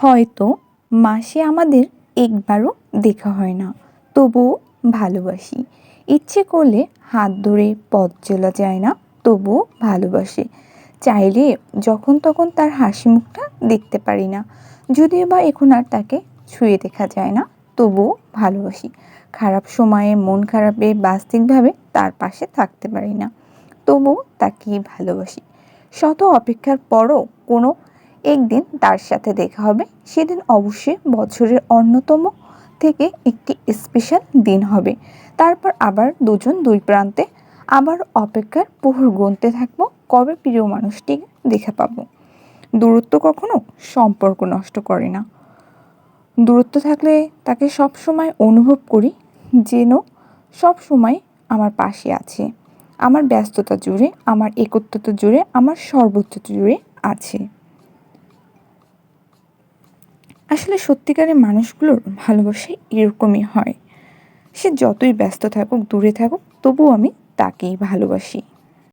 হয়তো মাসে আমাদের একবারও দেখা হয় না। তবুও ভালোবাসি। ইচ্ছে করলে হাত ধরে পথ চলা যায় না, তবুও ভালোবাসি। চাইলে যখন তখন তার হাসি মুখটা দেখতে পারি না। যদিও বা এখন আর তাকে ছুঁয়ে দেখা যায় না, তবুও ভালোবাসি। খারাপ সময়ে মন খারাপে বাস্তবিকভাবে তার পাশে থাকতে পারি না, তবুও তাকেই ভালোবাসি। শত অপেক্ষার পরও কোনো একদিন তার সাথে দেখা হবে। সেদিন অবশ্যই বছরের অন্যতম থেকে একটি স্পেশাল দিন হবে। তারপর আবার দুজন দুই প্রান্তে আবার অপেক্ষার প্রহর গুনতে থাকব। কবে প্রিয় মানুষটিকে দেখা পাবো? দূরত্ব কখনো সম্পর্ক নষ্ট করে না। দূরত্ব থাকলে তাকে সব সময় অনুভব করি, যেন সব সময় আমার পাশে আছে। আমার ব্যস্ততা জুড়ে, আমার একত্রতা জুড়ে, আমার সর্বোচ্চ জুড়ে আছে। আসলে সত্যিকারের মানুষগুলোর ভালোবাসা এরকমই হয়। সে যতই ব্যস্ত থাকুক, দূরে থাকুক, তবুও আমি তাকেই ভালোবাসি।